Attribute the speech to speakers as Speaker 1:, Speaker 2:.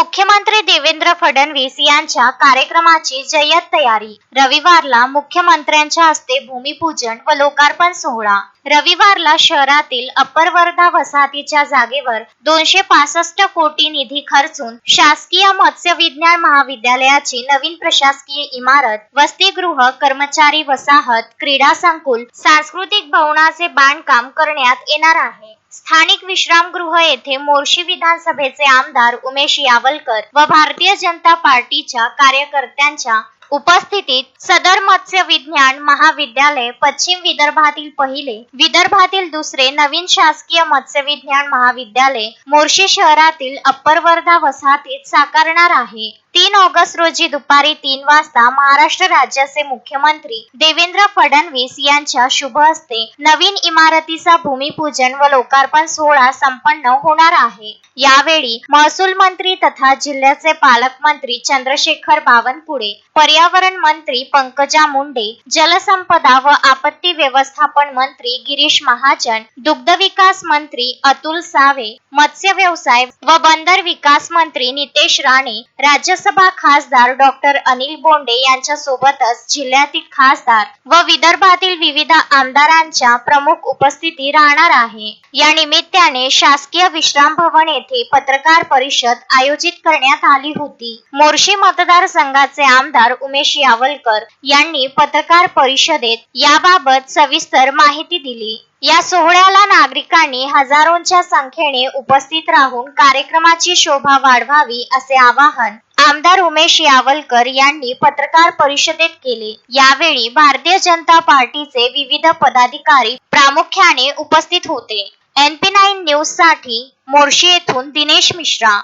Speaker 1: मुख्यमंत्री देवेंद्र फडणवीस यांच्या कार्यक्रमाची जय्यत तयारी. रविवारला मुख्यमंत्र्यांच्या हस्ते भूमिपूजन व लोकार्पण सोहळा. रविवारला शहरातील अप्पर वर्धा वसाहतीच्या जागेवर दोनशे पासष्ट कोटी निधी खर्चून शासकीय मत्स्य विज्ञान महाविद्यालयाची नवीन प्रशासकीय इमारत वसतिगृह कर्मचारी वसाहत क्रीडा संकुल सांस्कृतिक भवनाचे बांधकाम करण्यात येणार आहे. स्थानिक विश्रामगृह येथे मोर्शी विधानसभेचे आमदार उमेश यावलकर व भारतीय जनता पार्टीच्या कार्यकर्त्यांच्या उपस्थितीत सदर मत्स्य विज्ञान महाविद्यालय पश्चिम विदर्भातील पहिले विदर्भातील दुसरे नवीन शासकीय मत्स्य विज्ञान महाविद्यालय मोर्शी शहरातील अप्पर वर्धा वसाहतीत साकारणार आहे. तीन ऑगस्ट रोजी दुपारी तीन वाजता महाराष्ट्र राज्याचे मुख्यमंत्री देवेंद्र फडणवीस यांच्या शुभ हस्ते नवीन इमारतीचा भूमिपूजन व लोकार्पण सोहळा संपन्न होणार आहे. यावेळी महसूल मंत्री तथा जिल्ह्याचे पालकमंत्री चंद्रशेखर बावनकुळे पर्यावरण मंत्री पंकजा मुंडे जलसंपदा व आपत्ती व्यवस्थापन मंत्री गिरीश महाजन दुग्ध विकास मंत्री अतुल सावे मत्स्य व्यवसाय व बंदर विकास मंत्री नितेश राणे राज्य राज्यसभा खासदार डॉक्टर अनिल बोंडे यांच्या सोबतच जिल्ह्यातील खासदार व विदर्भातील विविध आमदारांच्या प्रमुख उपस्थिती राहणार आहे. या निमित्ताने शासकीय विश्राम भवन येथे पत्रकार परिषद आयोजित करण्यात आली होती. मोर्शी मतदारसंघाचे आमदार उमेश यावलकर यांनी पत्रकार परिषदेत याबाबत सविस्तर माहिती दिली. या सोहळ्याला नागरिकांनी हजारोंच्या संख्येने उपस्थित राहून कार्यक्रमाची शोभा वाढवावी असे आवाहन आमदार उमेश यावलकर यांनी पत्रकार परिषदेत केले. यावेळी भारतीय जनता पार्टीचे विविध पदाधिकारी प्रामुख्याने उपस्थित होते. एन पी नाईन न्यूजसाठी मोर्शी येथून दिनेश मिश्रा.